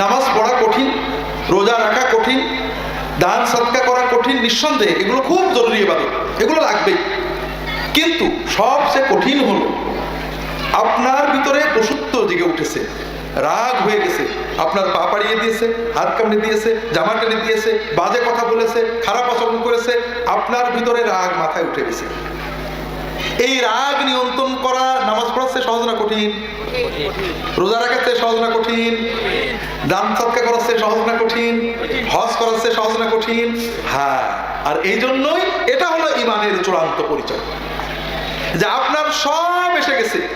নামাজ পড়া কঠিন রোজা রাখা কঠিন দান সৎকা করা কঠিন নিঃসন্দেহে এগুলো খুব জরুরি এবাদত এগুলো লাগবেই। কিন্তু সবচেয়ে কঠিন হলো আপনার ভিতরে পশুত্ব জেগে উঠেছে রাগ হয়ে গেছে আপনার পা পাড়িয়ে দিয়েছে হাত কামড়ে দিয়েছে জামা টেনে দিয়েছে বাজে কথা বলেছে খারাপ আচরণ করেছে আপনার ভিতরে রাগ মাথায় উঠে গেছে। এই রাগ নিয়ন্ত্রণ করা নামাজ পড়াচ্ছে সহজ না কঠিন? রোজা রাখাচ্ছে সহজ না কঠিন? দান সৎকা করাচ্ছে সহজ না কঠিন? হজ করাচ্ছে সহজ না কঠিন? হ্যাঁ। আর এই জন্যই এটা হলো ইমানের চূড়ান্ত পরিচয়। যে আপনার সব এসে গেছে।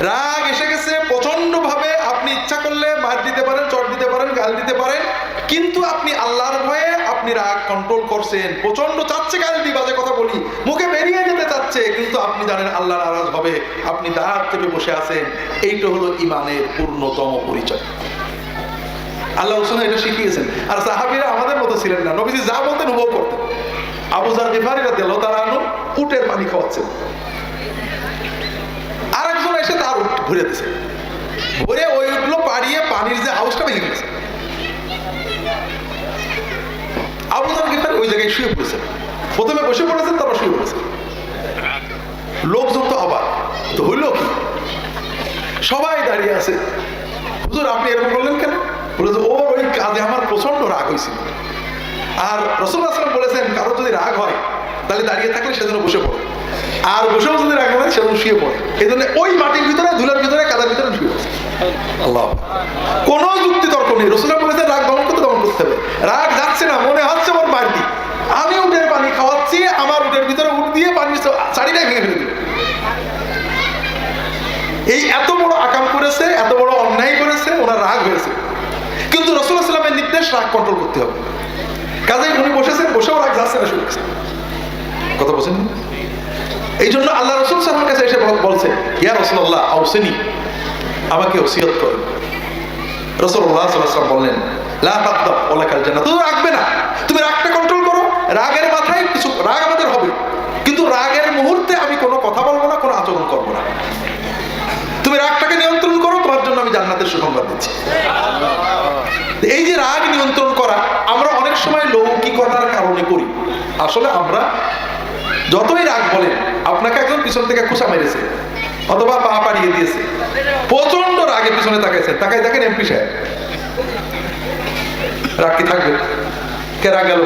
রাগ এসে গেছে প্রচণ্ড ভাবে আপনি ইচ্ছা করলে মার দিতে পারেন, চট দিতে পারেন, গাল দিতে পারেন, কিন্তু আপনি আল্লাহর ভয়ে আপনি রাগ কন্ট্রোল করছেন। প্রচণ্ড চাচ্ছে গাল দি বাজে কথা বলি। মুখে বেরিয়ে যেতে চাচ্ছে, কিন্তু আপনি জানেন আল্লাহ নারাজ হবে। আপনি দাঁড় চেপে বসে আছেন। এইটা হলো ইমানের পূর্ণতম পরিচয়। আল্লাহ হোসেন এটা শিখিয়েছেন। আর সাহাবিরা আমাদের মতো ছিলেন না। নবীজি যা বলতেন হুবহু করতেন। আবু দিল তারা আনো উটের পানি খাওয়াচ্ছেন। আরেকজন এসে তার উট ঘুরে দিছে ঘুরে ওই উঠল পাড়িয়ে পানির যে হাউসটা ভেঙে গেছে আবু ওই জায়গায় শুয়ে পড়েছে। প্রথমে বসে পড়েছেন, তারপর শুয়ে পড়েছে লোকজন তো আবার তো হইল কি? সবাই দাঁড়িয়ে আছে। হুজুর আপনি এরকম করলেন কেন? বলে যে, ওর ওই কাজে আমার প্রচণ্ড রাগ হয়েছিল। আর রসুল আসলাম বলেছেন কারও যদি রাগ হয় তাহলে দাঁড়িয়ে থাকলে সেজন্য বসে পড়ে। আর বসেও যদি রাগ হয় সেজন্য শুয়ে পড়ে। এই জন্য ওই মাটির ভিতরে ধুলার ভিতরে কাদার ভিতরে শুয়ে পড়ে। আল্লাহ। কোনো যুক্তি তর্ক নেই। রসুল বলেছেন রাগ দমন করতে দমন করতে হবে। রাগ যাচ্ছে না মনে হচ্ছে ওর বাড়তি। আমি উঠের পানি খাওয়াচ্ছি আমার উঠের ভিতরে উঠ দিয়ে পানি চারিটাই ভেঙে ফেলে এই এত বড় আকাম করেছে, এত বড় অন্যায় করেছে ওনার রাগ হয়েছে কিন্তু রসুল্লাহ সাল্লামের নির্দেশ রাগ কন্ট্রোল করতে হবে। কাজেই উনি বসেছেন, বসেও রাগ যাচ্ছে না শুরু করছে। কথা বলছেন এই জন্য আল্লাহ রসুল সাল্লামের কাছে এসে বলছে, ইয়া রসুল্লাহ আউসেনি আমাকে ওসিয়ত করে। রসুল্লাহ সাল্লাম বললেন, লা তাকদাব ওলা কাল জান্নাত। তুমি রাখবে না, তুমি রাগটা কন্ট্রোল করো, রাগের সুসংবাদ দিচ্ছি। এই যে রাগ নিয়ন্ত্রণ করা, আমরা অনেক সময় লৌকিকতার কারণে করি। আসলে আমরা যতই রাগ বলেন, আপনাকে একজন পিছন থেকে খুশা মেরেছে, অথবা পা পাড়িয়ে দিয়েছে প্রচণ্ড রাগে পিছনে তাকাইছেন তাকাই দেখেন এমপি সাহেব। রাগ কি থাকবে? কে রাগ গেল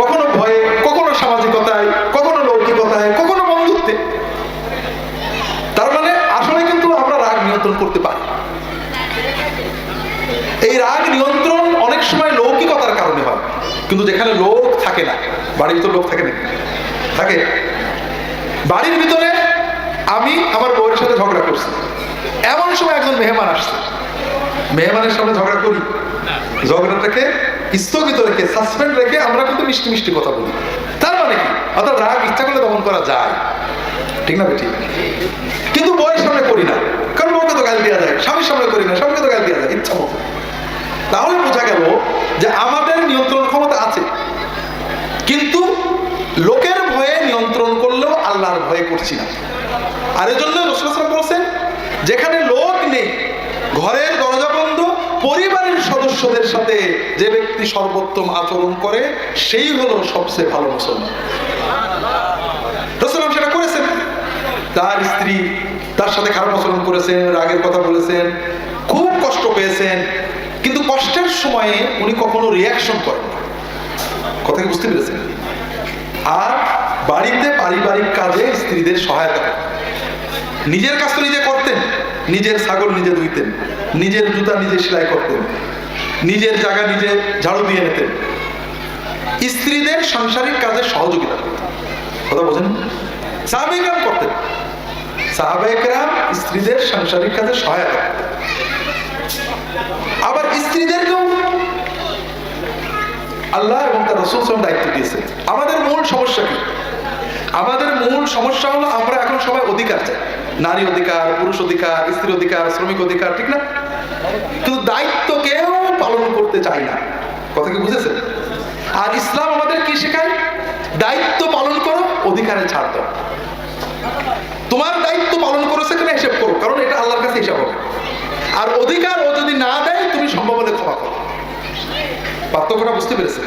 কখনো ভয়ে, কখনো সামাজিকতায় কিন্তু যেখানে লোক থাকে না, বাড়ির ভিতরে লোক থাকে না। থাকে? বাড়ির ভিতরে আমি আমার বউয়ের সাথে ঝগড়া করছি। এমন সময় একজন মেহমান আসছে। মেহমানের সামনে ঝগড়া করি। ঝগড়াটাকে স্থগিত রেখে সাসপেন্ড রেখে আমরা কিন্তু মিষ্টি মিষ্টি কথা বলি। তার মানে কি? অর্থাৎ রাগ ইচ্ছা করলে দমন করা যায়। ঠিক না ঠিক কিন্তু বউয়ের সামনে করি না। কারণ বউকে তো গাল দেওয়া যায়। স্বামীর সামনে করি না, স্বামীকে তো গাল দেওয়া যায়। ইচ্ছা মতো। তাহলে বোঝা গেল যে আমাদের নিয়ন্ত্রণ ক্ষমতা আছে। কিন্তু লোকের ভয়ে নিয়ন্ত্রণ করলেও আল্লাহর ভয়ে করছি না। আর এজন্য রসুলাম বলছেন, যেখানে লোক নেই, ঘরের দরজা বন্ধ, পরিবারের সদস্যদের সাথে যে ব্যক্তি সর্বোত্তম আচরণ করে, সেই হলো সবচেয়ে ভালো মুসলমান। সেটা করেছেন। তার স্ত্রী তার সাথে খারাপ আচরণ করেছেন, রাগের কথা বলেছেন, খুব কষ্ট পেয়েছেন, কিন্তু কষ্টের সময়ে উনি কখনো রিয়াকশন করেন না। কথা বুঝতে পেরেছেন? আর বাড়িতে পারিবারিক কাজে স্ত্রীদের সহায়তা নিজের কাজ তো নিজে করতেন, নিজের ছাগল নিজে ধুইতেন, নিজের জুতা নিজে সেলাই করতেন, নিজের জায়গা নিজে ঝাড়ু দিয়ে নিতেন। স্ত্রীদের সাংসারিক কাজে সহযোগিতা কথা বোঝেন? সাহাবিকরাম করতেন। সাহাবাহিকরাম স্ত্রীদের সাংসারিক কাজে সহায়তা করতেন। আবার স্ত্রীদেরকেও আল্লাহ এবং তার রসুল সালাম দায়িত্ব দিয়েছে। আমাদের মূল সমস্যা কি? আমাদের মূল সমস্যা হলো আমরা এখন সবাই অধিকার চাই। নারী অধিকার, পুরুষ অধিকার, স্ত্রী অধিকার, শ্রমিক অধিকার, ঠিক না? কিন্তু দায়িত্ব কেউ পালন করতে চায় না। কথা কি বুঝেছেন? আর ইসলাম আমাদের কি শেখায়? দায়িত্ব পালন করো অধিকারে ছাড় দাও। তোমার দায়িত্ব পালন করেছে কিনা হিসেব করো, কারণ এটা আল্লাহর কাছে হিসাব হবে। আর অধিকার ও যদি না দেয়, তুমি সম্ভব হলে ক্ষমা করো পার্থক্যটা বুঝতে পেরেছেন?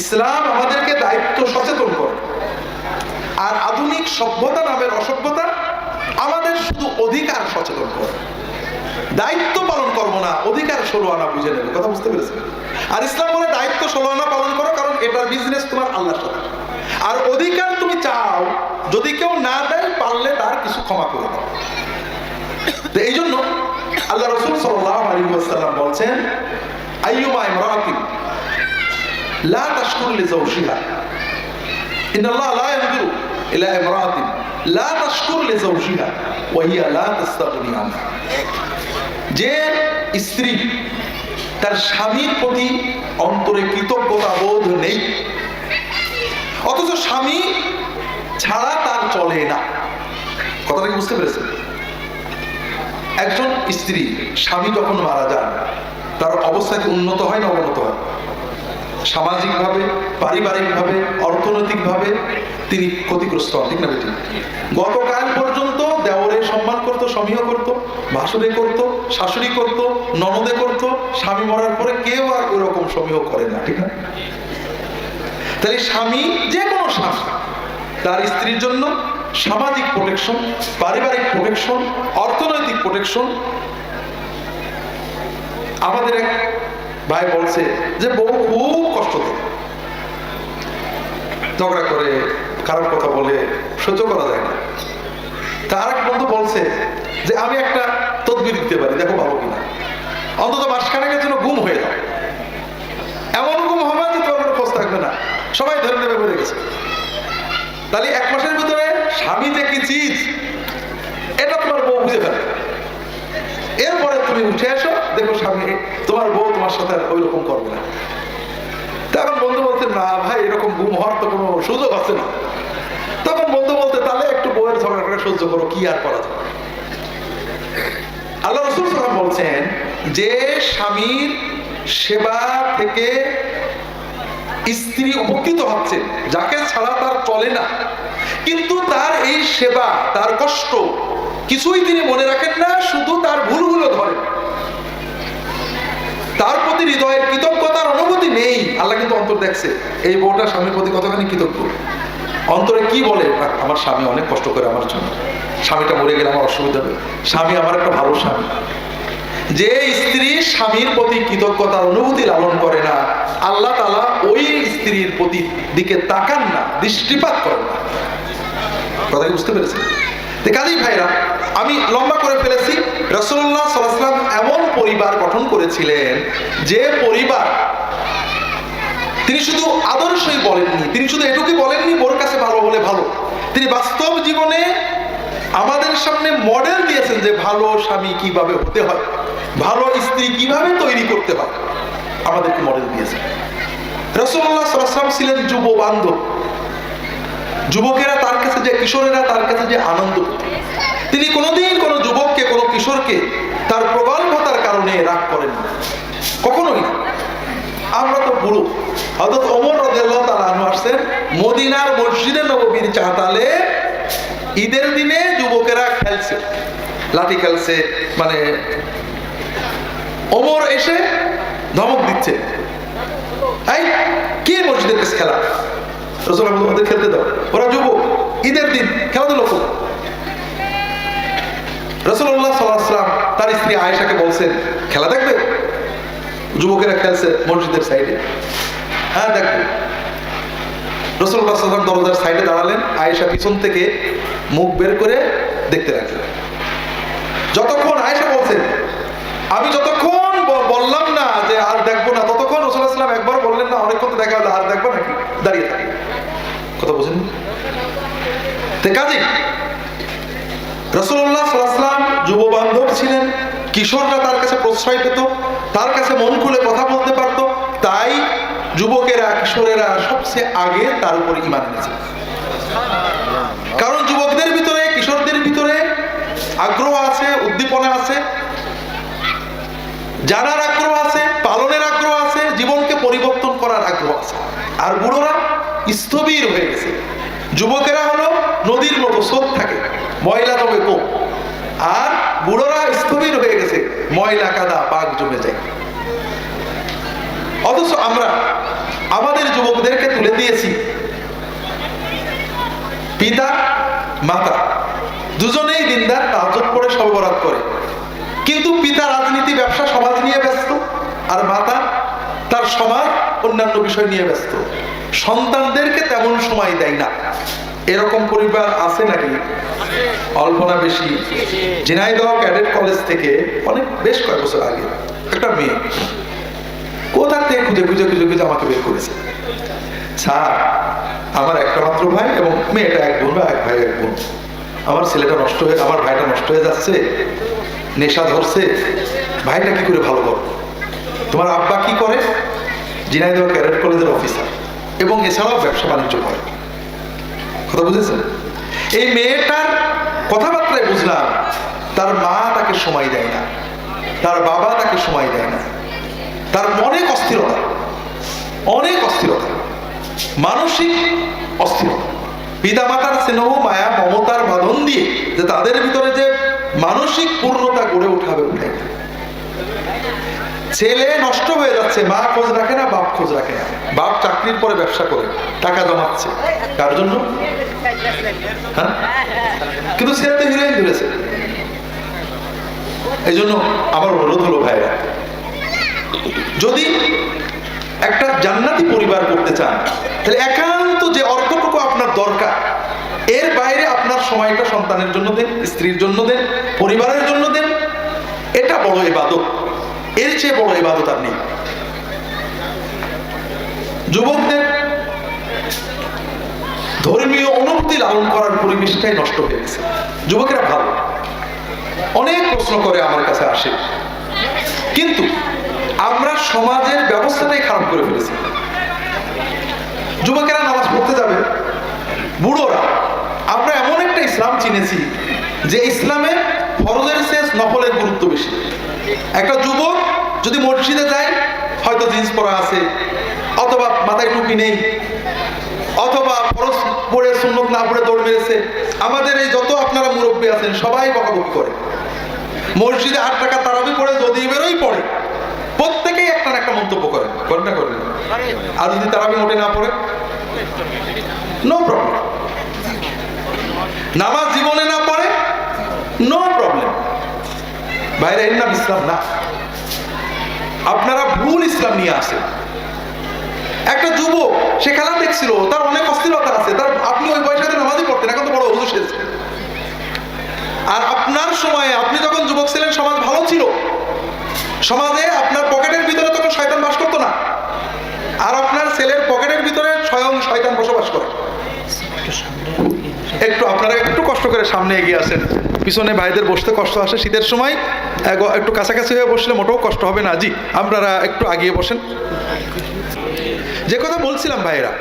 ইসলাম আমাদেরকে দায়িত্ব সচেতন করে। আর আধুনিক সভ্যতা নামের অসভ্যতা আমাদের শুধু অধিকার সচেতন করে। দায়িত্ব পালন করব না, অধিকার ষোলো আনা বুঝে নেবে। কথা বুঝতে পেরেছেন? আর ইসলাম বলে দায়িত্ব ষোলো আনা পালন করো, কারণ এটার বিজনেস তোমার আল্লাহর সাথে। আর অধিকার তুমি চাও, যদি কেউ না দেয়, পারলে তার কিছু ক্ষমা করে দাও। তো এই জন্য আল্লাহ রসুল সাল্লাহ আলী বলছেন, আইয়ুমা ইমরাতিন লা তাশকুর লিজাওজিহা ইন্নাল্লাহ লা ইয়ানজুরু ইলা ইমরাতিন লা তাশকুর লিজাওজিহা ওয়া হিয়া লা তাস্তাগনি আনহা যে স্ত্রী তার স্বামীর প্রতি অন্তরে কৃতজ্ঞতা বোধ নেই, অথচ স্বামী ছাড়া তার চলে না। কথাটা বুঝতে পেরেছেন? একজন স্ত্রী, স্বামী যখন মারা যান, তার অবস্থা কি উন্নত হয় না অবনত হয়? সামাজিকভাবে, পারিবারিকভাবে, অর্থনৈতিকভাবে তিনি ক্ষতিগ্রস্ত হন, ঠিক না বেটি? গতকাল পর্যন্ত দেওরে সম্মান করত স্বামীও করত, ভাসুরে করত, শাশুড়ি করত, ননদে করত, স্বামী মরার পরে কেউ আর ওরকম স্বামীও করে না, ঠিক না? তাহলে স্বামী যে কোনো স্বামী, তার স্ত্রীর জন্য সামাজিক প্রোটেকশন পারিবারিক প্রোটেকশন অর্থনৈতিক প্রোটেকশন আমাদের এক ভাই বলছে যে, বউ, খুব ঝগড়া করে খারাপ কথা বলে সহ্য করা যায় না। তার এক বন্ধু বলছে যে, আমি একটা তদবির দিতে পারি, দেখো ভালো কিনা। অন্তত মাসখানেকের জন্য গুম হয়ে যাও। এমন গুম হবে যে তোমার কোনো খোঁজ থাকবে না। সবাই ধরে নেবে বলে গেছে। তাহলে এক মাসের ভিতরে স্বামী যে কি চিজ? এটা তোমার বউ বুঝে ফেলে। এরপরে তুমি উঠে এসো, দেখো স্বামী, তোমার বউ তোমার সাথে ওই রকম করবে না। না ভাই, এরকম গুম হওয়ার তো কোনো সুযোগ আছে না। তখন বন্ধু বলতে, তাহলে একটু বউয়ের ঝগড়াটা সহ্য করো, কি আর করা যাবে আল্লাহ রসুল সাল্লাম বলছেন যে স্বামীর সেবা থেকে স্ত্রী উপকৃত হচ্ছে, যাকে ছাড়া তার চলে না। কিন্তু তার এই সেবা, তার কষ্ট কিছুই তিনি মনে রাখেন না, শুধু তার ভুলগুলো ধরেন। তার প্রতি হৃদয়ের কৃতজ্ঞতার অনুভূতি নেই। আল্লাহ কিন্তু অন্তর দেখছে। এই বউটা স্বামীর প্রতি কতখানি কৃতজ্ঞ? অন্তরে কি বলে? "না, আমার স্বামী অনেক কষ্ট করে আমার জন্য। স্বামীটা মরে গেলে আমার অসুবিধা হবে স্বামী আমার একটা ভালো স্বামী। যে স্ত্রী স্বামীর প্রতি কৃতজ্ঞতার অনুভূতি লালন করে না আল্লাহ তালা ওই স্ত্রীর প্রতি দিকে তাকান না দৃষ্টিপাত করেন না। কথা বুঝতে পেরেছেন? তো কাজী ভাইরা আমি লম্বা করে ফেলেছি। রসুল্লাহ সাল্লাম এমন পরিবার গঠন করেছিলেন যে পরিবার তিনি শুধু আদর্শই বলেননি, তিনি শুধু এটুকুই বলেননি, বোর কাছে ভালো হলে ভালো। তিনি বাস্তব জীবনে আমাদের সামনে মডেল দিয়েছেন যে ভালো স্বামী কীভাবে হতে হয়, ভালো স্ত্রী কীভাবে তৈরি করতে হয়, আমাদেরকে মডেল দিয়েছেন। রসুল্লাহ সাল্লাম ছিলেন যুব বান্ধব যুবকেরা তার কাছে যে, কিশোরেরা তার কাছে যে আনন্দ পেত। তিনি কোনোদিন কোনো যুবককে, কোনো কিশোরকে তার প্রগল্ভতার কারণে রাগ করেন কখনোই না। আমরা তো বুড়ো। অর্থাৎ ওমর রাদিয়াল্লাহু তাআলা আনহু আসছেন মদিনার মসজিদে নববীর চাতালে ঈদের দিনে যুবকেরা খেলছে, লাঠি খেলছে মানে ওমর এসে ধমক দিচ্ছে। এই, কে মসজিদের খেলা রসুল ওদের খেলতে দাও। ওরা যুবক, ঈদের দিন খেলাধুলো করো। রসুল্লাহ সাল্লাম তার স্ত্রী আয়েশাকে বলছেন, খেলা দেখবে? যুবকেরা খেলছে মসজিদের সাইডে। হ্যাঁ দেখব। রসুল্লাহ সাল্লাম দরজার সাইডে দাঁড়ালেন, আয়েশা পিছন থেকে মুখ বের করে দেখতে যতক্ষণ আয়েশা বলছেন, আমি যতক্ষণ বললাম না যে আর দেখব না, ততক্ষণ একবার বললেন না, অনেকক্ষণ দেখা আর দেখব নাকি? দাঁড়িয়ে থাকি। কথা বোঝেন কাজে রসুল্লাহ কিশোররা তার কাছে প্রশ্রয় পেত, তার কাছে মন খুলে কথা বলতে পারতো। তাই যুবকেরা, কিশোরেরা সবচেয়ে আগে তার উপর ইমান এনেছে। কারণ যুবকদের ভিতরে, কিশোরদের ভিতরে আগ্রহ আছে, উদ্দীপনা আছে। জানার আগ্রহ আছে, পালনের আগ্রহ আছে, জীবনকে পরিবর্তন করার আগ্রহ আছে। আর বুড়োরা স্থবির হয়ে গেছে। যুবকেরা হলো নদীর মতো স্রোত থাকে, ময়লা তবে কম। আর গেছে ময়লা, কাদা পাক জমে যায়। অথচ আমরা আমাদের যুবকদেরকে তুলে দিয়েছি। পিতা, মাতা, দুজনেই দিনদার তাজত করে সর্বরাত করে। কিন্তু পিতা রাজনীতি, ব্যবসা, সমাজ নিয়ে ব্যস্ত, আর মাতা তার সমাজ, অন্যান্য বিষয় নিয়ে ব্যস্ত। সন্তানদেরকে তেমন সময় দেয় না। এরকম পরিবার আছে নাকি? অল্প না বেশি? ঝিনাইদহ ক্যাডেট কলেজ থেকে অনেক, বেশ কয়েক বছর আগে একটা মেয়ে কোথা থেকে খুঁজে খুঁজে খুঁজে খুঁজে আমাকে বের করেছে। স্যার, আমার একটা মাত্র ভাই এবং মেয়েটা এক বোন বা এক ভাই এক বোন। আমার ছেলেটা নষ্ট হয়ে, আমার ভাইটা নষ্ট হয়ে যাচ্ছে, নেশা ধরছে। ভাইটা কি করে ভালো করো তোমার আব্বা কি করে? ঝিনাইদহ ক্যাডেট কলেজের অফিসার এবং এছাড়াও ব্যবসা বাণিজ্য করে। কথা বুঝেছেন এই মেয়েটার কথাবার্তায় বুঝলাম, তার মা তাকে সময় দেয় না, তার বাবা তাকে সময় দেয় না, তার অনেক অস্থিরতা অনেক অস্থিরতা, মানসিক অস্থিরতা পিতামাতার স্নেহ, মায়া, মমতার বাঁধন দিয়ে যে তাদের ভিতরে যে মানসিক পূর্ণতা গড়ে উঠাবে, উঠে। ছেলে নষ্ট হয়ে যাচ্ছে, মা খোঁজ রাখে না, বাপ খোঁজ রাখে না। বাপ চাকরির পরে ব্যবসা করে, টাকা জমাচ্ছে। কার জন্য? হ্যাঁ? কিন্তু ছেলে তো হিরোইন ধরেছে। এই জন্য আমার অনুরোধ হলো ভাইরা যদি একটা জান্নাতি পরিবার করতে চান, তাহলে একান্ত যে অর্থটুকু আপনার দরকার, এর বাইরে আপনার সময়টা সন্তানের জন্য দেন, স্ত্রীর জন্য দেন, পরিবারের জন্য দেন, এটা বড় এবাদত এর চেয়ে বড় এবাদত আর নেই। যুবকদের ধর্মীয় অনুভূতি লালন করার পরিবেশটাই নষ্ট হয়ে গেছে। যুবকেরা ভালো। অনেক প্রশ্ন করে আমার কাছে আসে। কিন্তু আমরা সমাজের ব্যবস্থাটাই খারাপ করে ফেলেছি। যুবকেরা নামাজ পড়তে যাবে। বুড়োরা, আমরা এমন একটা ইসলাম চিনেছি যে ইসলামে ফরজের নফলের গুরুত্ব বেশি। একটা যুবক যদি মসজিদে যায়, হয়তো জিন্স পরা আছে, অথবা মাথায় টুপি নেই, অথবা ফরজ পড়ে সুন্নত না পড়ে দৌড় মেরেছে, আমাদের এই যত আপনারা মুরব্বী আছেন, সবাই বকাবকি করে। মসজিদে আট টাকা তারাবি পড়ে, যদি বেরোই পড়ে, প্রত্যেকেই একটা না একটা মন্তব্য করে। করেন না, করেন আর যদি তারাবি মোটে না পড়ে নো প্রবলেম নামাজ জীবনে নো প্রবলেম বাইরে এর নাম ইসলাম না। আপনারা ভুল ইসলাম নিয়ে আসেন। একটা যুবক, সে খেলা দেখছিল, তার অনেক অস্থিরতা আছে, তার আপনি ওই বয়সে নামাজই পড়তেন, এখন তো বড় হুজুর সেজছে। আর আপনার সময়ে আপনি যখন যুবক ছিলেন, সমাজ ভালো ছিল। সমাজে আপনার পকেটের ভিতরে তখন শয়তান বাস করতো না। আর আপনার ছেলের পকেটের ভিতরে স্বয়ং শয়তান বসবাস করে। একটু আপনারা একটু কষ্ট করে সামনে এগিয়ে আসেন। পিছনে ভাইদের বসতে কষ্ট আসে, শীতের সময় একটু কাছাকাছি হয়ে বসলে মোটেও কষ্ট হবে না। জি, আপনারা একটু আগিয়ে বসেন। যে কথা বলছিলাম ভাইরা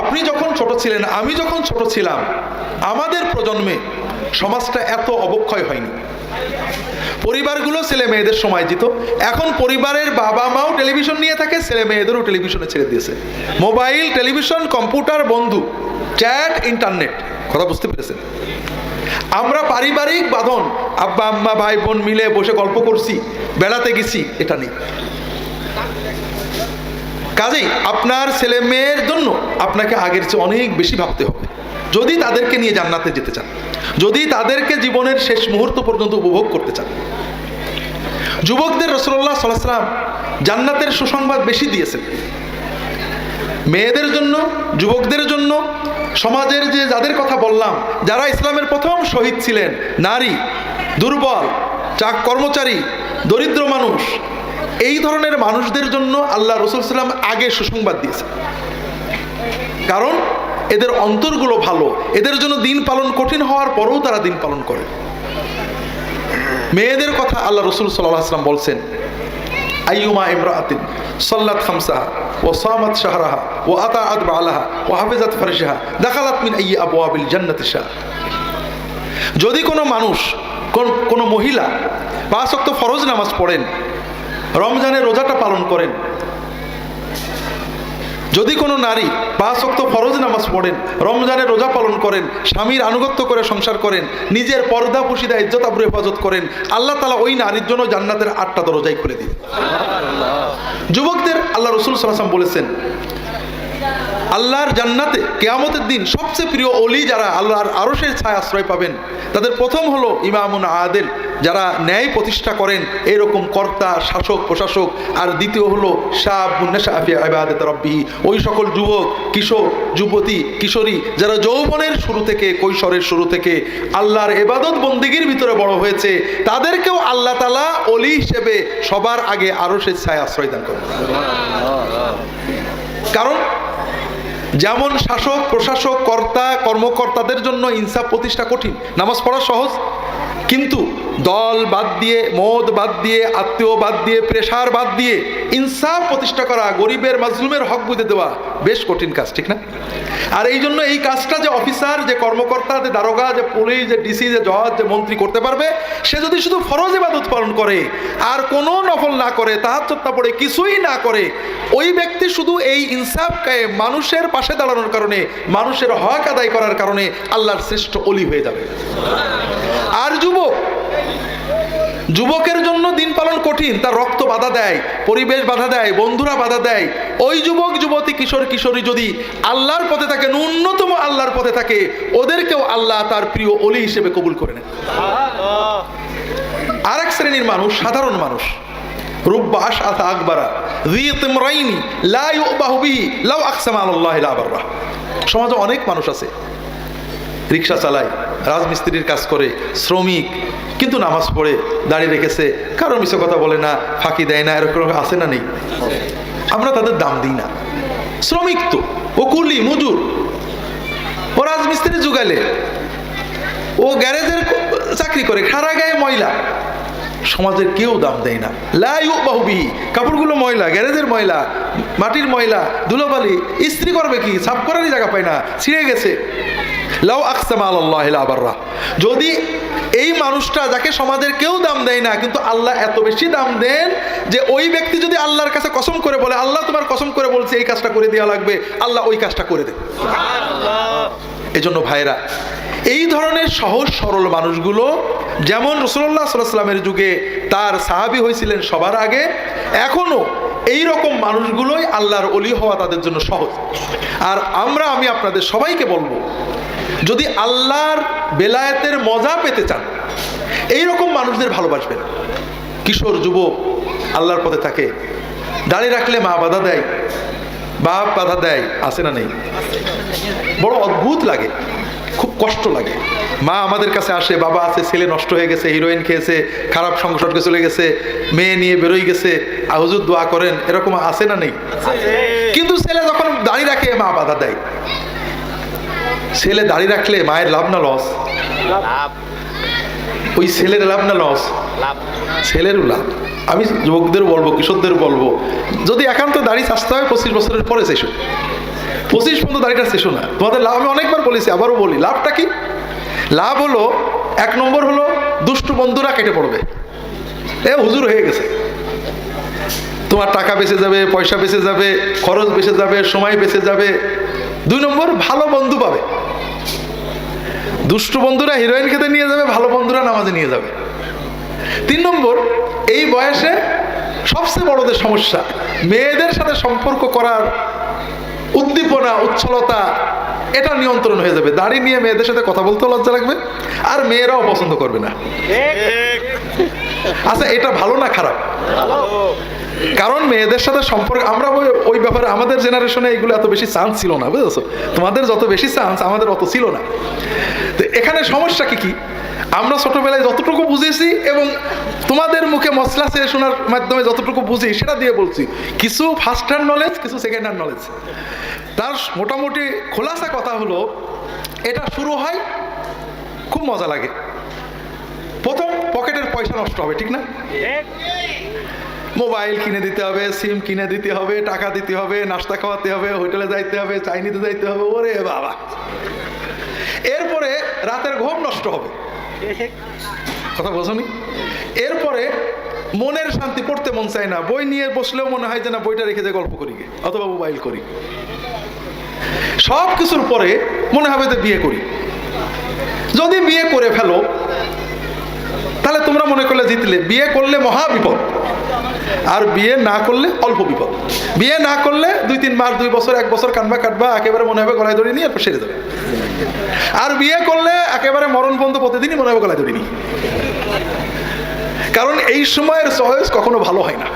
আপনি যখন ছোট ছিলেন, আমি যখন ছোট ছিলাম, আমাদের প্রজন্মে সমাজটা এত অবক্ষয় হয়নি। পরিবারগুলো ছেলে মেয়েদের সময় দিত। এখন পরিবারের বাবা মাও টেলিভিশন নিয়ে থাকে, ছেলে মেয়েদেরও টেলিভিশনে ছেড়ে দিয়েছে। মোবাইল, টেলিভিশন, কম্পিউটার, বন্ধু, চ্যাট, ইন্টারনেট, কথা বুঝতে পেরেছেন? আমরা পারিবারিক বাঁধন, আব্বা, আম্মা, ভাই, বোন মিলে বসে গল্প করছি, বেড়াতে গেছি, এটা নেই। কাজেই আপনার ছেলে মেয়ের জন্য আপনাকে আগের চেয়ে অনেক বেশি ভাবতে হবে। যদি তাদেরকে নিয়ে জান্নাতে যেতে চান, যদি তাদেরকে জীবনের শেষ মুহূর্ত পর্যন্ত উপভোগ করতে চান, যুবকদের রসল্লাহ সাল্লাম জান্নাতের সুসংবাদ বেশি দিয়েছেন। মেয়েদের জন্য, যুবকদের জন্য, সমাজের যে যাদের কথা বললাম, যারা ইসলামের প্রথম শহীদ ছিলেন, নারী, দুর্বল, চাক কর্মচারী, দরিদ্র মানুষ, এই ধরনের মানুষদের জন্য আল্লাহ রসুল সাল্লাম আগে সুসংবাদ দিয়েছেন। কারণ এদের অন্তরগুলো ভালো। এদের জন্য দিন পালন কঠিন হওয়ার পরেও তারা দিন পালন করে। মেয়েদের কথা আল্লাহ রসুল সাল্লাহ আসলাম বলছেন, আইয়ুমা ইমরাআতিন সাল্লাত খামসাহা ও সামাত শাহরাহা ও আতা আতাআত বালাহা ও হাফিজাত ফারশাহা দাখালাত মিন আইয়ি আবওয়াবিল জান্নাতি শাহ। যদি কোনো মানুষ কোন মহিলা পাঁচ ওয়াক্ত ফরজ নামাজ পড়েন, রমজানের রোজাটা পালন করেন যদি কোনো নারী পাঁচ অক্ত ফরজ নামাজ পড়েন রমজানের রোজা পালন করেন স্বামীর আনুগত্য করে সংসার করেন নিজের পর্দা পুশিদা ইজ্জত আবরু হেফাজত করেন আল্লাহ তালা ওই নারীর জন্য জান্নাতের আটটা দরজাই খুলে দিন যুবকদের আল্লাহ রসুল সালাম বলেছেন আল্লাহর জান্নাতে কেয়ামতের দিন সবচেয়ে প্রিয় অলি যারা আল্লাহর আরশের ছায় আশ্রয় পাবেন, তাদের প্রথম হলো ইমামুন আদেল, যারা ন্যায় প্রতিষ্ঠা করেন, এরকম কর্তা, শাসক, প্রশাসক, আর দ্বিতীয় হলো শাহ আবাদত রব্বি ওই সকল যুবক, কিশোর, যুবতী, কিশোরী, যারা যৌবনের শুরু থেকে, কৈশোরের শুরু থেকে আল্লাহর এবাদত বন্দিগির ভিতরে বড় হয়েছে, তাদেরকেও আল্লাহ তালা অলি হিসেবে সবার আগে আরশের ছায় আশ্রয় দান করেন। কারণ যেমন শাসক প্রশাসক কর্তা কর্মকর্তাদের জন্য ইনসাফ প্রতিষ্ঠা কঠিন। নামাজ পড়া সহজ। কিন্তু দল বাদ দিয়ে, মদ বাদ দিয়ে, আত্মীয় বাদ দিয়ে প্রেশার বাদ দিয়ে ইনসাফ প্রতিষ্ঠা করা, গরিবের, মাজলুমের হক বুঝে দেওয়া বেশ কঠিন কাজ, ঠিক না? আর এই জন্য এই কাজটা যে অফিসার যে কর্মকর্তা, যে দারোগা, যে পুলিশ যে ডিসি যে জজ যে মন্ত্রী করতে পারবে, সে যদি শুধু ফরজ ইবাদত পালন করে, আর কোনো নফল না করে তাহার চত্তা পড়ে, কিছুই না করে, ওই ব্যক্তি শুধু এই ইনসাফ কায়ে মানুষের পাশে দাঁড়ানোর কারণে, মানুষের হক আদায় করার কারণে আল্লাহর শ্রেষ্ঠ অলি হয়ে যাবে। আর যুবক যুবকের জন্য দিন পালন কঠিন, তার রক্ত বাধা দেয়, পরিবেশ বাধা দেয়, বন্ধুরা বাধা দেয়। ওই যুবক, যুবতী, কিশোর, কিশোরী যদি আল্লাহর পথে থাকে, ন্যূনতম আল্লাহর পথে থাকে, ওদেরকেও আল্লাহ তার প্রিয় অলি হিসেবে কবুল করে নেন। আর এক শ্রেণির মানুষ, সাধারণ মানুষ বাররা। সমাজে অনেক মানুষ আছে, রিক্সা চালায় রাজমিস্ত্রির কাজ করে, শ্রমিক, কিন্তু নামাজ পড়ে, দাঁড়িয়ে রেখেছে। কারও মিশে কথা বলে না, ফাঁকি দেয় না, এরকম আছে না নেই? আমরা তাদের দাম দিই না। শ্রমিক তো, ও কুলি, মজুর। ও রাজমিস্ত্রি যুগালে ও গ্যারেজের চাকরি করে, খাড়া গায়ে ময়লা। সমাজের কেউ দাম দেয় না। লাই বাহুবি কাপড়গুলো ময়লা, গ্যারেজের ময়লা, মাটির ময়লা, ধুলোবালি, ইস্ত্রি করবে কি? সাফ করারই জায়গা পায় না, ছিঁড়ে গেছে। লাউ আবাররা। যদি এই মানুষটা যাকে সমাজের কেউ দাম দেয় না কিন্তু আল্লাহ এত বেশি দাম দেন যে ওই ব্যক্তি যদি আল্লাহর কাছে কসম করে বলে আল্লাহ তোমার কসম করে বলছে এই কাজটা করে দেওয়া লাগবে আল্লাহ ওই কাজটা করে দেন এজন্য ভাইরা এই ধরনের সহজ সরল মানুষগুলো যেমন রসুল্লাহ সাল্লামের যুগে তার সাহাবি হয়েছিলেন সবার আগে এখনও এই রকম মানুষগুলোই আল্লাহর অলি হওয়া তাদের জন্য সহজ। আর আমরা আমি আপনাদের সবাইকে বলব যদি আল্লাহর বেলায়েতের মজা পেতে চান এই রকম মানুষদের ভালোবাসবেন। কিশোর যুবক আল্লাহর পথে থাকে। দাঁড়িয়ে রাখলে মা বাধা দেয় বাপ বাধা দেয় আসে না নেই? বড় অদ্ভুত লাগে খুব কষ্ট লাগে। মা আমাদের কাছে আসে বাবা আছে ছেলে নষ্ট হয়ে গেছে হিরোইন খেয়েছে খারাপ সংসর্গে চলে গেছে মেয়ে নিয়ে বেরোই গেছে আহুজুর দোয়া করেন এরকম আসে না নেই? কিন্তু ছেলে যখন দাঁড়িয়ে রাখে মা বাধা দেয়। ছেলে দাঁড়িয়ে রাখলে মায়ের লাভ না লস? লাভ। ওই ছেলের লাভ না লস? লাভ। ছেলেরও লাভ। আমি যুবকদের বলব কিশোরদের বলব যদি একান্ত দাড়ি আসতে হয় পঁচিশ বছরের পরে শেষ পঁচিশ পর্যন্ত দাড়িটা শেষ না। তোমাদের লাভ আমি অনেকবার বলেছি আবারও বলি লাভটা কি? লাভ হলো এক নম্বর হলো দুষ্টু বন্ধুরা কেটে পড়বে। এ হুজুর হয়ে গেছে। তোমার টাকা বেঁচে যাবে পয়সা বেঁচে যাবে খরচ বেঁচে যাবে সময় বেঁচে যাবে। দুই নম্বর ভালো বন্ধু পাবে। দুষ্টু বন্ধুরা হিরোইন খেতে নিয়ে যাবে, ভালো বন্ধুরা নামাজে নিয়ে যাবে। তিন নম্বর, এই বয়সে সবচেয়ে বড়দের সমস্যা, মেয়েদের সাথে সম্পর্ক করার উদ্দীপনা, উচ্ছলতা, এটা নিয়ন্ত্রণ হয়ে যাবে। দাড়ি নিয়ে মেয়েদের সাথে কথা বলতে লজ্জা লাগবে, আর মেয়েরাও পছন্দ করবে না। আচ্ছা এটা ভালো না খারাপ? কারণ মেয়েদের সাথে সম্পর্ক আমরা ওই- ব্যাপারে আমাদের জেনারেশনে এগুলো এত বেশি চান্স ছিল না, বুঝেছ? তোমাদের যত বেশি চান্স আমাদের অত ছিল না। এখানে সমস্যা কি কি? আমরা ছোটবেলায় যতটুকু বুঝেছি এবং তোমাদের মুখে মশলা চেয়ে শোনার মাধ্যমে যতটুকু বুঝি, সেটা দিয়ে বলছি। কিছু ফার্স্ট হ্যান্ড নলেজ কিছু সেকেন্ড হ্যান্ড নলেজ তার মোটামুটি খোলাসা কথা হলো, এটা শুরু হয় খুব মজা লাগে। প্রথম পকেটের পয়সা নষ্ট হবে, ঠিক না? মোবাইল কিনে দিতে হবে, সিম কিনে দিতে হবে, টাকা দিতে হবে, নাস্তা খাওয়াতে হবে, হোটেলে যাইতে হবে চাইনিতে যাইতে হবে, ওরে বাবা। রাতের ঘুম নষ্ট হবে। কথা বোঝনি? এরপরে মনের শান্তি পড়তে মন চায় না। বই নিয়ে বসলেও মনে হয় যে না, বইটা রেখে যে গল্প করি অথবা মোবাইল করি। সব কিছুর পরে মনে হবে যে বিয়ে করি। যদি বিয়ে করে ফেলো, তাহলে তোমরা মনে করলে জিতলে। বিয়ে করলে মহা বিপদ। আর বিয়ে না করলে অল্প বিপদ। বিয়ে না করলে দুই, তিন মাস, দুই বছর, এক বছর কানবা কাটবা, একেবারে মনে হবে গলায় ধরে নিয়ে এরপর সেরে যাবে। আর বিয়ে করলে একেবারে মরণ বন্ধ প্রতিদিনই মনে হবে গলায় ধরে নিই কারণ এই সময়ের চয়েস কখনো ভালো হয় না।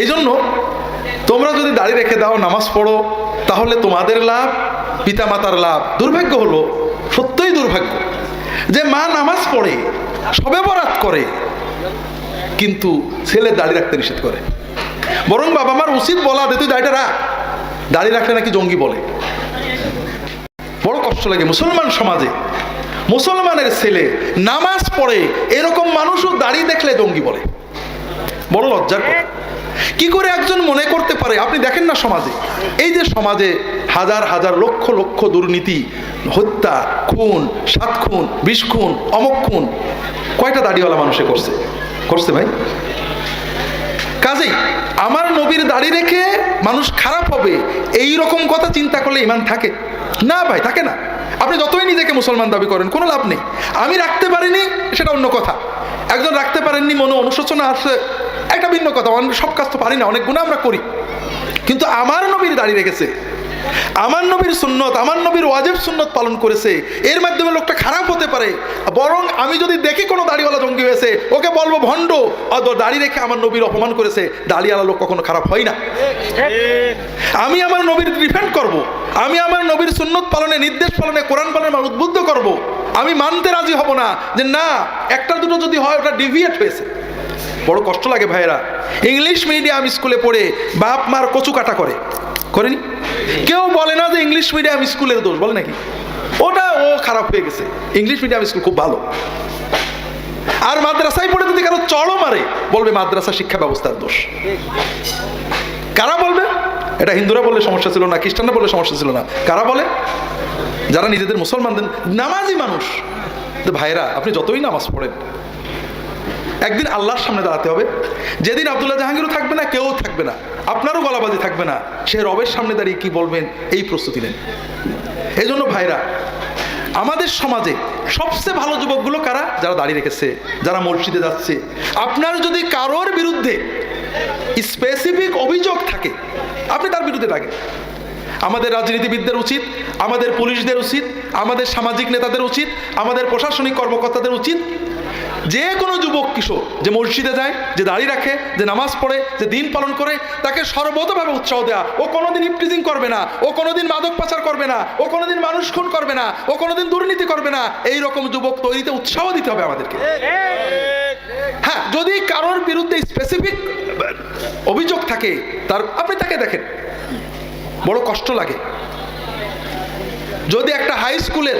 এই জন্য তোমরা যদি দাড়ি রেখে দাও, নামাজ পড়ো, তাহলে তোমাদের লাভ পিতা মাতার লাভ। দুর্ভাগ্য হলো, সত্যই দুর্ভাগ্য যে মা নামাজ পড়ে সবে বরাত করে কিন্তু ছেলে দাড়ি রাখতে নিষেধ করে। বরং বাবা মার উচিত বলা, দে, তুই দাড়িটা রাখ। দাড়ি রাখলে নাকি জঙ্গি বলে। বড় কষ্ট লাগে মুসলমান সমাজে। মুসলমানের ছেলে নামাজ পড়ে, এরকম মানুষও দাড়ি দেখলে জঙ্গি বলে। বড় লজ্জার কি করে একজন মনে করতে পারে? আপনি দেখেন না সমাজে। এই যে সমাজে হাজার হাজার, লক্ষ লক্ষ দুর্নীতি, হত্যা, খুন, সাত খুন বিষ খুন, অমক খুন, কয়টা দাড়িওয়ালা মানুষে করছে? করছে ভাই। কাজেই আমার নবীর দাড়ি রেখে মানুষ খারাপ হবে এই রকম কথা চিন্তা করলে ইমান থাকে। না ভাই, থাকে না। আপনি যতই নিজেকে মুসলমান দাবি করেন, কোনো লাভ নেই। আমি রাখতে পারিনি, সেটা অন্য কথা। একজন রাখতে পারেননি, মনে অনুশোচনা আসে একটা ভিন্ন কথা সব কাজ তো পারি না, অনেক গুণা আমরা করি। কিন্তু আমার নবীর দাঁড়িয়ে রেখেছে আমার নবীর সুন্নত, আমার নবীর ওয়াজেব সুন্নত পালন করেছে, এর মাধ্যমে লোকটা খারাপ হতে পারে। বরং আমি যদি দেখি কোনো দাড়িওয়ালা জঙ্গি হয়েছে, ওকে বলব, ভণ্ড, অত দাড়ি রেখে আমার নবীর অপমান করেছে, দাড়িওয়ালা লোক কখনো খারাপ হয় না। আমি আমার নবীর ডিফেন্ড করব। আমি আমার নবীর সুন্নত পালনে, নির্দেশ পালনে, কোরআন পালনে আমার উদ্বুদ্ধ করব। আমি মানতে রাজি হব না যে, না, একটা দুটো যদি হয়, ওটা ডিভিয়েট হয়েছে। বড় কষ্ট লাগে ভাইয়েরা। ইংলিশ মিডিয়াম স্কুলে পড়ে বাপ মার কচু কাটা করে। করেনি? কেউ বলে না যে ইংলিশ মিডিয়াম স্কুলের দোষ, বলে নাকি? ওটা ও খারাপ হয়ে গেছে। ইংলিশ মিডিয়াম স্কুল খুব ভালো। আর মাদ্রাসায় পড়ে যদি কারও চড়ও মারে, বলবে মাদ্রাসা শিক্ষা ব্যবস্থার দোষ। কারা বলবে? এটা হিন্দুরা বললে সমস্যা ছিল না, খ্রিস্টানরা বললে সমস্যা ছিল না। কারা বলে? যারা নিজেদের মুসলমানদের নামাজি মানুষ। ভাইরা আপনি যতই নামাজ পড়েন একদিন আল্লাহর সামনে দাঁড়াতে হবে। যেদিন আব্দুল্লাহ জাহাঙ্গীরও থাকবে না, কেউ থাকবে না। আপনারও গলাবাজি থাকবে না। সে রবের সামনে দাঁড়িয়ে কি বলবেন, এই প্রস্তুতি নেন। এই জন্য ভাইরা, আমাদের সমাজে সবচেয়ে ভালো যুবকগুলো কারা? যারা দাঁড়িয়ে রেখেছে, যারা মসজিদে যাচ্ছে। আপনার যদি কারোর বিরুদ্ধে স্পেসিফিক অভিযোগ থাকে, আপনি তার বিরুদ্ধে থাকেন আমাদের রাজনীতিবিদদের উচিত, আমাদের পুলিশদের উচিত, আমাদের সামাজিক নেতাদের উচিত, আমাদের প্রশাসনিক কর্মকর্তাদের উচিত যে কোনো যুবক কিশোর যে মসজিদে যায়, যে দাড়ি রাখে, যে নামাজ পড়ে, যে দিন পালন করে, তাকে সর্বতভাবে উৎসাহ দেওয়া ও কোনোদিন ইফটিজিং করবে না, ও কোনোদিন মাদক পাচার করবে না, ও কোনোদিন মানুষ খুন করবে না, ও কোনোদিন দুর্নীতি করবে না এই রকম যুবক তৈরিতে উৎসাহ দিতে হবে আমাদেরকে। হ্যাঁ যদি কারোর বিরুদ্ধে স্পেসিফিক অভিযোগ থাকে, তার, আপনি তাকে দেখেন। বড় কষ্ট লাগে। যদি একটা হাই স্কুলের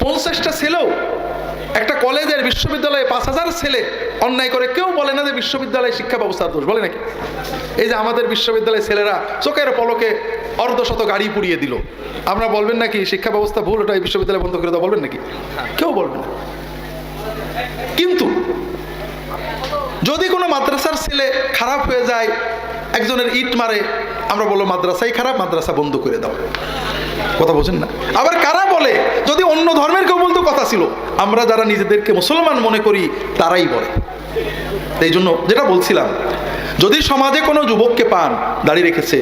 পঞ্চাশটা ছেলেও একটা কলেজের বিশ্ববিদ্যালয়ে পাঁচ হাজার ছেলে অন্যায় করে, কেউ বলে না যে বিশ্ববিদ্যালয় শিক্ষা ব্যবস্থার দোষ, বলে নাকি? এই যে আমাদের বিশ্ববিদ্যালয়ের ছেলেরা চোখের পলকে অর্ধশত গাড়ি পুড়িয়ে দিল। আমরা বলবেন নাকি শিক্ষা ব্যবস্থা ভুল, ওটা এই বিশ্ববিদ্যালয় বন্ধ করে দেওয়া বলবেন নাকি? কেউ বলবে না। কিন্তু যদি কোনো মাদ্রাসার ছেলে খারাপ হয়ে যায়, একজনের ইট মারে, আমরা বলব, মাদ্রাসাই খারাপ, মাদ্রাসা বন্ধ করে দাও। কথা বোঝেন না? কারা বলে, যদি অন্য ধর্মের কেউ বলতো কথা ছিল, আমরা যারা নিজেদেরকে মুসলমান মনে করি, তারাই বলে। এই জন্য যেটা বলছিলাম, যদি সমাজে কোনো যুবককে পান, দাঁড়িয়ে রেখেছে,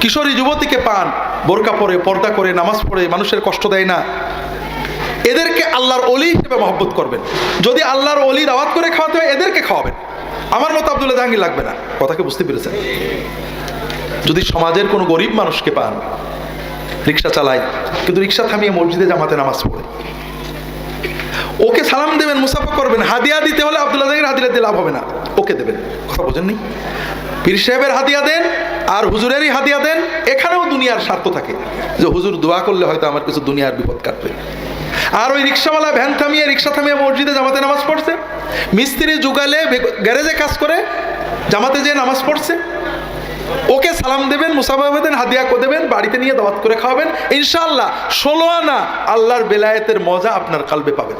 কিশোরী যুবতীকে পান, বোরকা পরে, পর্দা করে, নামাজ পড়ে, মানুষের কষ্ট দেয় না, এদেরকে আল্লাহর অলি হিসেবে মহব্বত করবেন। যদি আল্লাহর অলি দাওয়াত করে খাওয়াতে হয়, এদেরকে খাওয়াবেন। আমার মতো আবদুল্লাহ জাহাঙ্গীর লাগবে না। কথাকে বুঝতে পেরেছেন? যদি সমাজের কোনো গরিব মানুষকে পান রিক্সা চালায়, কিন্তু রিক্সা থামিয়ে মসজিদে জামাতে নামাজ পড়ে। ওকে সালাম দেবেন, মুসাফা করবেন, হাদিয়া দিতে হলে আবদুল্লাহ জাহাঙ্গীর হাদিয়া দিয়ে লাভ হবে না। ওকে দেবেন, কথা বোঝেননি? পীর সাহেবের হাদিয়া দেন, আর হুজুরেরই হাদিয়া দেন, এখানেও দুনিয়ার স্বার্থ থাকে। যে হুজুর দোয়া করলে হয়তো আমার কিছু দুনিয়ার বিপদ কাটবে। আর ওই রিক্সাওয়ালা ভ্যান থামিয়ে, রিক্সা থামিয়ে মসজিদে জামাতে নামাজ পড়ছে। মিস্ত্রি যুগালে গ্যারেজে কাজ করে, জামাতে যেয়ে নামাজ পড়ছে। ওকে সালাম দেবেন, মুসাফা দেন হাদিয়া করে দেবেন, বাড়িতে নিয়ে দাওয়াত করে খাওয়াবেন। ইনশাল্লাহ ষোলো আনা আল্লাহর বেলায়েতের মজা আপনার কালবে পাবেন।